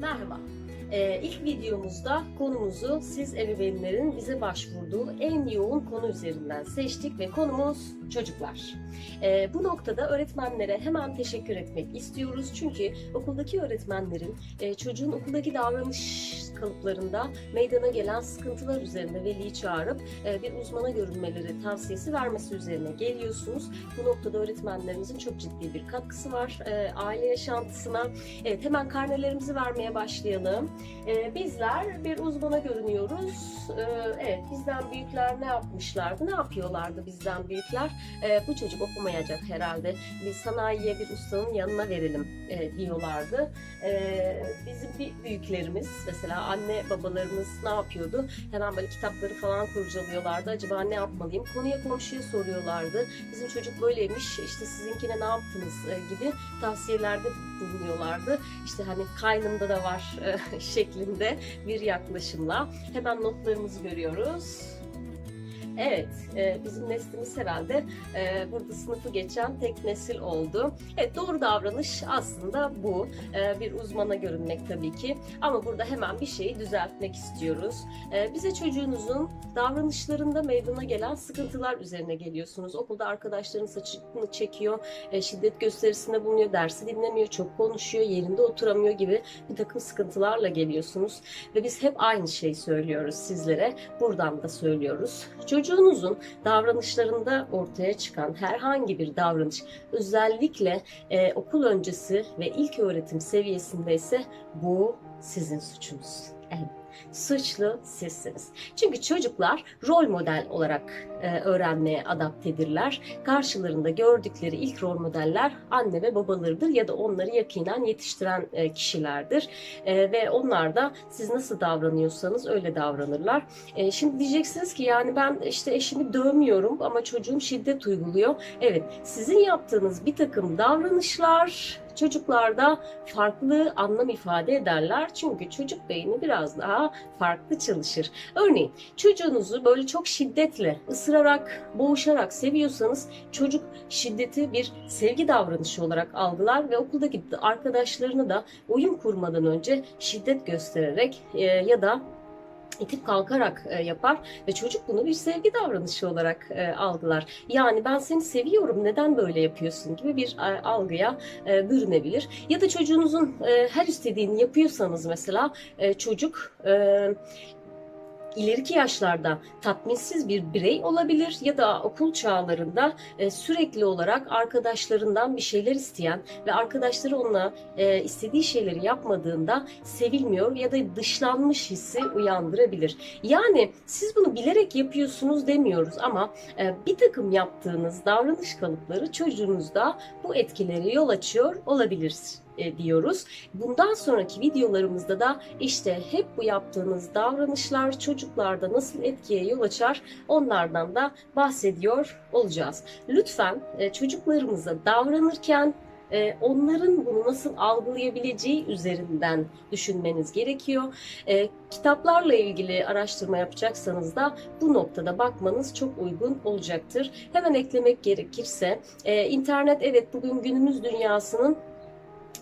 Merhaba. Ee, ilk videomuzda konumuzu siz ebeveynlerin bize başvurduğu en yoğun konu üzerinden seçtik ve konumuz çocuklar. Ee, bu noktada öğretmenlere hemen teşekkür etmek istiyoruz. Çünkü okuldaki öğretmenlerin e, çocuğun okuldaki davranış kalıplarında meydana gelen sıkıntılar üzerinde veliyi çağırıp e, bir uzmana görünmeleri tavsiyesi vermesi üzerine geliyorsunuz. Bu noktada öğretmenlerimizin çok ciddi bir katkısı var e, aile yaşantısına. Evet hemen karnelerimizi vermeye başlayalım. Ee, bizler bir uzmana görünüyoruz. Evet bizden büyükler ne yapmışlardı? Ne yapıyorlardı bizden büyükler? Bu çocuk okumayacak herhalde. Bir sanayiye bir ustanın yanına verelim e, diyorlardı. Bizim büyüklerimiz mesela anne babalarımız ne yapıyordu? Hemen böyle kitapları falan kurcalıyorlardı. Acaba ne yapmalıyım? Konuya komşuya soruyorlardı. Bizim çocuk böyleymiş işte sizinkine ne yaptınız e, gibi tavsiyelerde bulunuyorlardı. İşte hani kaynımda da var e, şeklinde bir yaklaşımla. Hemen notlarımızı görüyoruz. Evet, e, bizim neslimiz herhalde e, burada sınıfı geçen tek nesil oldu. Evet, doğru davranış aslında bu. E, bir uzmana görünmek tabii ki. Ama burada hemen bir şeyi düzeltmek istiyoruz. E, bize çocuğunuzun davranışlarında meydana gelen sıkıntılar üzerine geliyorsunuz. Okulda arkadaşların saçını çekiyor, e, şiddet gösterisinde bulunuyor, dersi dinlemiyor, çok konuşuyor, yerinde oturamıyor gibi bir takım sıkıntılarla geliyorsunuz. Ve biz hep aynı şeyi söylüyoruz sizlere. Buradan da söylüyoruz. Çocuğunuzun davranışlarında ortaya çıkan herhangi bir davranış özellikle e, okul öncesi ve ilk öğretim seviyesinde ise bu sizin suçunuz. Evet. Suçlu sizsiniz. Çünkü çocuklar rol model olarak e, öğrenmeye adaptedirler. Karşılarında gördükleri ilk rol modeller anne ve babalarıdır ya da onları yakinen yetiştiren e, kişilerdir. E, ve onlar da siz nasıl davranıyorsanız öyle davranırlar. E, şimdi diyeceksiniz ki yani ben işte eşimi dövmüyorum ama çocuğum şiddet uyguluyor. Evet sizin yaptığınız bir takım davranışlar çocuklarda farklı anlam ifade ederler. Çünkü çocuk beyni biraz daha farklı çalışır. Örneğin çocuğunuzu böyle çok şiddetle, ısırarak, boğuşarak seviyorsanız çocuk şiddeti bir sevgi davranışı olarak algılar ve okuldaki arkadaşlarını da uyum kurmadan önce şiddet göstererek e, ya da itip kalkarak e, yapar ve çocuk bunu bir sevgi davranışı olarak e, algılar. Yani ben seni seviyorum neden böyle yapıyorsun gibi bir e, algıya e, bürünebilir. Ya da çocuğunuzun e, her istediğini yapıyorsanız mesela e, çocuk e, ileriki yaşlarda tatminsiz bir birey olabilir ya da okul çağlarında e, sürekli olarak arkadaşlarından bir şeyler isteyen ve arkadaşları onunla e, istediği şeyleri yapmadığında sevilmiyor ya da dışlanmış hissi uyandırabilir. Yani siz bunu bilerek yapıyorsunuz demiyoruz ama e, bir takım yaptığınız davranış kalıpları çocuğunuzda bu etkileri yol açıyor olabilir e, diyoruz. Bundan sonraki videolarımızda da işte hep bu yaptığınız davranışlar çocuklarda nasıl etkiye yol açar onlardan da bahsediyor olacağız. Lütfen e, çocuklarımıza davranırken e, onların bunu nasıl algılayabileceği üzerinden düşünmeniz gerekiyor. E, kitaplarla ilgili araştırma yapacaksanız da bu noktada bakmanız çok uygun olacaktır. Hemen eklemek gerekirse internet evet bugün günümüz dünyasının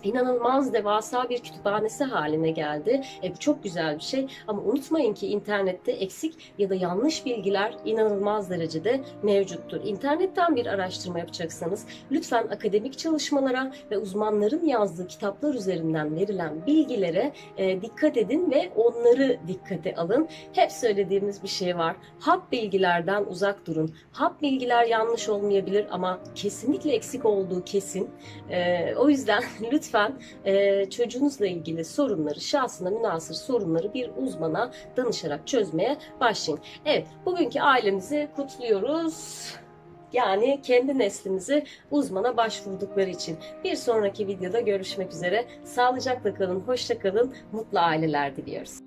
inanılmaz devasa bir kütüphanesi haline geldi. E, bu çok güzel bir şey ama unutmayın ki internette eksik ya da yanlış bilgiler inanılmaz derecede mevcuttur. İnternetten bir araştırma yapacaksanız lütfen akademik çalışmalara ve uzmanların yazdığı kitaplar üzerinden verilen bilgilere e, dikkat edin ve onları dikkate alın. Hep söylediğimiz bir şey var. Hap bilgilerden uzak durun. Hap bilgiler yanlış olmayabilir ama kesinlikle eksik olduğu kesin. E, o yüzden lütfen lütfen e, çocuğunuzla ilgili sorunları, şahsına münasır sorunları bir uzmana danışarak çözmeye başlayın. Evet, bugünkü ailemizi kutluyoruz. Yani kendi neslimizi uzmana başvurdukları için. Bir sonraki videoda görüşmek üzere. Sağlıcakla kalın, hoşça kalın, mutlu aileler diliyoruz.